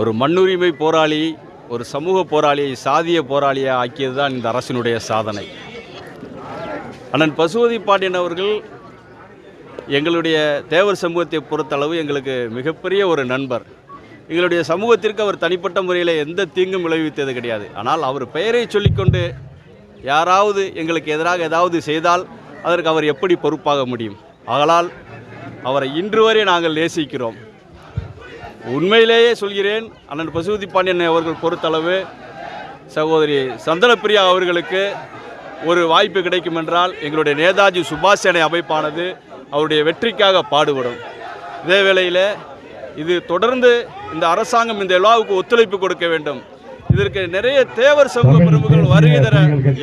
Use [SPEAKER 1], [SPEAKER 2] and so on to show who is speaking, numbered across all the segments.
[SPEAKER 1] ஒரு மண்ணுரிமை போராளி ஒரு சமூக போராளியை சாதிய போராளியை ஆக்கியது தான் இந்த அரசினுடைய சாதனை. அண்ணன் பசுவதி பாண்டியன் அவர்கள் எங்களுடைய தேவர் சமூகத்தை பொறுத்தளவு எங்களுக்கு மிகப்பெரிய ஒரு நண்பர். எங்களுடைய சமூகத்திற்கு அவர் தனிப்பட்ட முறையில் எந்த தீங்கும் விளைவித்தது கிடையாது. ஆனால் அவர் பெயரை சொல்லிக்கொண்டு யாராவது எங்களுக்கு எதிராக ஏதாவது செய்தால் அதற்கு அவர் எப்படி பொறுப்பாக முடியும்? ஆகலால் அவரை இன்று வரை நாங்கள் நேசிக்கிறோம். உண்மையிலேயே சொல்கிறேன் அண்ணன் பசுபதி பாண்டியன் அவர்கள் பொறுத்தளவு சகோதரி சந்தனப்பிரியா அவர்களுக்கு ஒரு வாய்ப்பு கிடைக்கும் என்றால் எங்களுடைய நேதாஜி சுபாஷ் சேனை அமைப்பானது அவருடைய வெற்றிக்காக பாடுபடும். இதே வேளையில் இது தொடர்ந்து இந்த அரசாங்கம் இந்த விழாவுக்கு ஒத்துழைப்பு கொடுக்க வேண்டும். இதற்கு நிறைய தேவர் சமூக பிரமுகர்கள் வருகை தர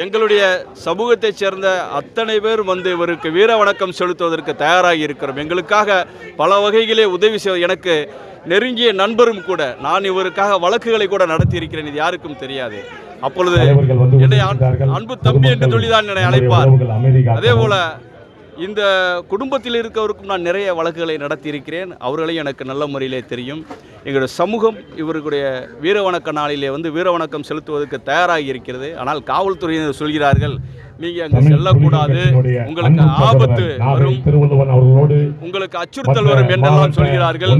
[SPEAKER 1] எங்களுடைய சமூகத்தைச் சேர்ந்த அத்தனை பேர் வந்து இவருக்கு வீர வணக்கம் செலுத்துவதற்கு தயாராகி இருக்கிறோம் எங்களுக்காக பல வகைகளே உதவி செய்ய எனக்கு நெருங்கிய நண்பரும் கூட நான் இவருக்காக வழக்குகளை கூட நடத்தி இருக்கிறேன் இது யாருக்கும் தெரியாது அப்பொழுது என்னை. அன்பு தம்பி என்று சொல்லிதான் என்னை அழைப்பார். அதே போல இந்த குடும்பத்தில் இருக்கவருக்கும் நான் நிறைய வழக்குகளை நடத்தியிருக்கிறேன். அவர்களையும் எனக்கு நல்ல முறையிலே தெரியும். எங்களுடைய சமூகம் இவர்களுடைய வீரவணக்க நாளிலே வந்து வீரவணக்கம் செலுத்துவதற்கு தயாராகி இருக்கிறது ஆனால் காவல்துறையினர் சொல்கிறார்கள் நீங்கள் அங்கு செல்லக்கூடாது. உங்களுக்கு ஆபத்து வரும். உங்களுக்கு அச்சுறுத்தல் வரும் என்றெல்லாம் சொல்கிறார்கள்.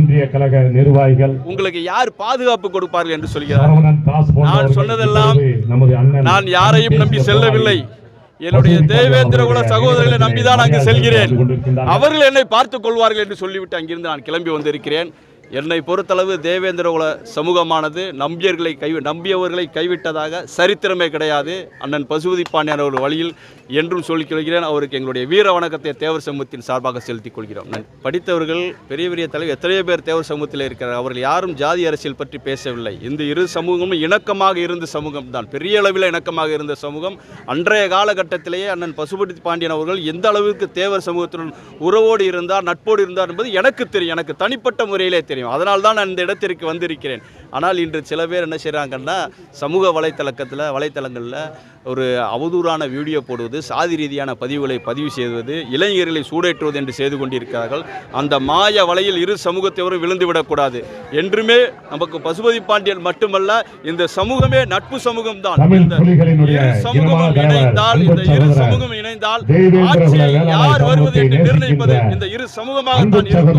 [SPEAKER 2] நிர்வாகிகள்
[SPEAKER 1] உங்களுக்கு யார் பாதுகாப்பு கொடுப்பார்கள் என்று சொல்கிறார்கள்
[SPEAKER 2] போன்றவர்கள்
[SPEAKER 1] நான் சொன்னதெல்லாம் நான் யாரையும் நம்பி செல்லவில்லை. என்னுடைய தேவேந்திர குல சகோதரர்களை நம்பிதான் அங்கு செல்கிறேன். அவர்கள் என்னை பார்த்துக் கொள்வார்கள் என்று சொல்லிவிட்டு அங்கிருந்து நான் கிளம்பி வந்திருக்கிறேன். என்னை பொறுத்தளவு தேவேந்திர குல சமூகமானது நம்பியர்களை கை நம்பியவர்களை கைவிட்டதாக சரித்திரமே கிடையாது. அண்ணன் பசுபதி பாண்டியன் அவர்கள் வழியில் என்றும் சொல்லிக் கொள்கிறேன். அவருக்கு எங்களுடைய வீர வணக்கத்தை தேவர் சமூகத்தின் சார்பாக செலுத்திக் கொள்கிறோம். படித்தவர்கள் பெரிய பெரிய தலைவர் எத்தனையோ பேர் தேவர் சமூகத்தில் இருக்கிறார். அவர்கள் யாரும் ஜாதி அரசியல் பற்றி பேசவில்லை. இந்த இரு சமூகமும் இணக்கமாக இருந்த சமூகம் தான் பெரிய அளவில் இணக்கமாக இருந்த சமூகம். அன்றைய காலகட்டத்திலேயே அண்ணன் பசுபதி பாண்டியன் அவர்கள் எந்த அளவுக்கு தேவர் சமூகத்துடன் உறவோடு இருந்தார் நட்போடு இருந்தார் என்பது எனக்கு தெரியும். எனக்கு தனிப்பட்ட முறையிலே தெரியும். அதனால் தான் நான் இந்த இடத்திற்கு வந்திருக்கிறேன். ஆனால் இன்று சில பேர் என்ன செய்கிறாங்கன்னா சமூக வலைத்தளக்கத்தில் வலைத்தளங்களில் ஒரு அவதூறான வீடியோ போடுவது சாதி ரீதியான பதிவுகளை பதிவு செய்வது இளைஞர்களை சூடேற்றுவது என்று செய்து கொண்டிருக்கிறார்கள். அந்த மாய வலையில் இரு சமூகத்தவரும் விழுந்து விடக்கூடாது. என்றுமே நமக்கு பசுபதி பாண்டியன் மட்டுமல்ல இந்த சமூகமே நட்பு சமூகம் தான் இந்த இரு சமூகமும் இணைந்தால் இந்த இரு சமூகம் இணைந்தால் ஆட்சியை யார் வருவது என்று நிர்ணயிப்பது இந்த இரு சமூகமாக
[SPEAKER 2] அன்பு
[SPEAKER 1] தான் இருக்கும்.